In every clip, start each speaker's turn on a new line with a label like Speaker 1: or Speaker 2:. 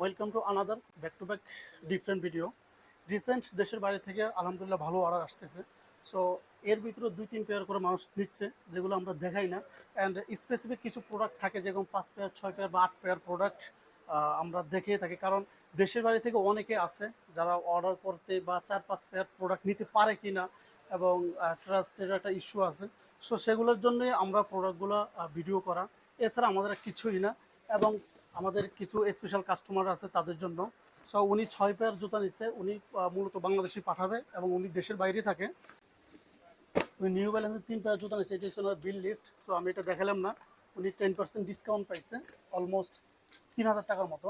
Speaker 1: Welcome to another back to back different video recent দেশের বাইরে থেকে আলহামদুলিল্লাহ ভালো অর্ডার আসতেছে। সো এর ভিতরে দুই তিন পেয়ার করে মানুষ নিচ্ছে, যেগুলো আমরা দেখাই না। অ্যান্ড স্পেসিফিক কিছু প্রোডাক্ট থাকে, যেরকম পাঁচ পেয়ার ছয় পেয়ার বা আট পেয়ার প্রোডাক্ট আমরা দেখিয়ে থাকি। কারণ দেশের বাইরে থেকে অনেকে আছে, যারা অর্ডার করতে বা চার পাঁচ পেয়ার প্রোডাক্ট নিতে পারে কি না এবং ট্রাস্টের একটা ইস্যু আছে। সো সেগুলোর জন্যই আমরা প্রোডাক্টগুলো ভিডিও করা। এছাড়া আমাদের কিছুই না। এবং আমাদের কিছু স্পেশাল কাস্টমার আছে তাদের জন্য। সো উনি ছয় পেয়ার জুতা নিচ্ছে, উনি মূলত বাংলাদেশে পাঠাবে এবং উনি দেশের বাইরে থাকে। উনি নিউ ব্যালেন্সের তিন পেয়ার জুতা নিচ্ছে, এটা ওনার বিল লিস্ট সো আমি এটা দেখালাম না, উনি টেন পার্সেন্ট ডিসকাউন্ট পাইছে অলমোস্ট তিন হাজার টাকার মতো।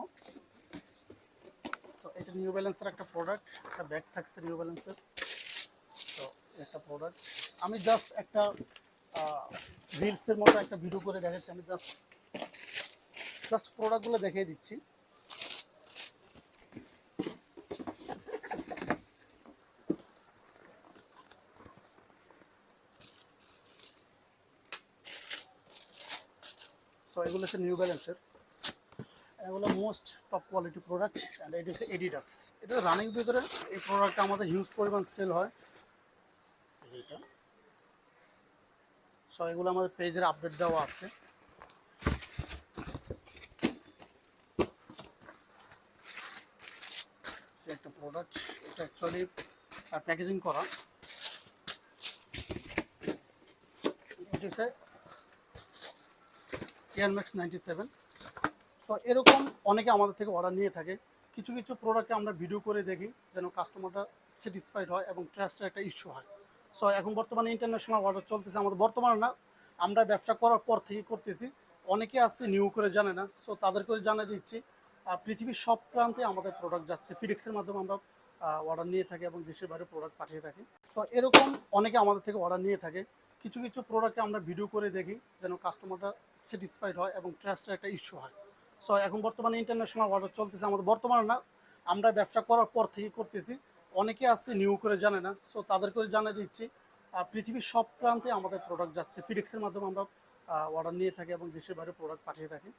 Speaker 1: সো এটা নিউ ব্যালেন্সের একটা প্রোডাক্ট একটা ব্যাগ থাকছে নিউ ব্যালেন্সের তো একটা প্রোডাক্ট আমি জাস্ট একটা রিলসের মতো একটা ভিডিও করে দেখাচ্ছি, আমি জাস্ট জাস্ট প্রোডাক্টগুলো দেখিয়ে দিচ্ছি। সো এগুলো হচ্ছে নিউ ব্যালেন্সের এগুলো most top quality product and এটি হচ্ছে এডিডাস এটা রানিং ভিতরে এই প্রোডাক্টটা আমাদের হিউজ পরিমাণ সেল হয়। এইটা। সো এগুলো আমাদের পেজের আপডেট দেওয়া আছে সে একটা প্রোডাক্ট এটা অ্যাকচুয়ালি প্যাকেজিং করা। হচ্ছে এয়ারম্যাক্স সেভেন সো এরকম অনেকে আমাদের থেকে অর্ডার নিয়ে থাকে। কিছু কিছু প্রোডাক্টে আমরা ভিডিও করে দেখি, যেন কাস্টমারটা স্যাটিসফাইড হয় এবং ট্রাস্টের একটা ইস্যু হয়। সো এখন বর্তমানে ইন্টারন্যাশনাল অর্ডার চলতেছে আমাদের। বর্তমানে না, আমরা ব্যবসা করার পর থেকে করতেছি। অনেকে আছে নিউ করে জানে না। সো তাদের করে জানিয়ে দিচ্ছি। পৃথিবীর সব প্রান্তে আমাদের প্রোডাক্ট যাচ্ছে। ফিডিক্সের মাধ্যমে আমরা অর্ডার নিয়ে থাকি এবং দেশের বাইরে প্রোডাক্ট পাঠিয়ে থাকি। সো এরকম অনেকে আমাদের থেকে অর্ডার নিয়ে থাকে। কিছু কিছু প্রোডাক্টে আমরা ভিডিও করে দেখি যেন কাস্টমারটা স্যাটিসফাইড হয় এবং ট্রাস্টের একটা ইস্যু হয়। সো এখন বর্তমানে ইন্টারন্যাশনাল অর্ডার চলতেছে আমাদের। বর্তমানে না, আমরা ব্যবসা করার পর থেকে করতেছি। অনেকে আছে নিউ করে জানে না। সো তাদের করে জানিয়ে দিচ্ছি পৃথিবীর সব প্রান্তে আমাদের প্রোডাক্ট যাচ্ছে। ফিডিক্সের মাধ্যমে আমরা অর্ডার নিয়ে থাকি এবং দেশের বাইরে প্রোডাক্ট পাঠিয়ে থাকি।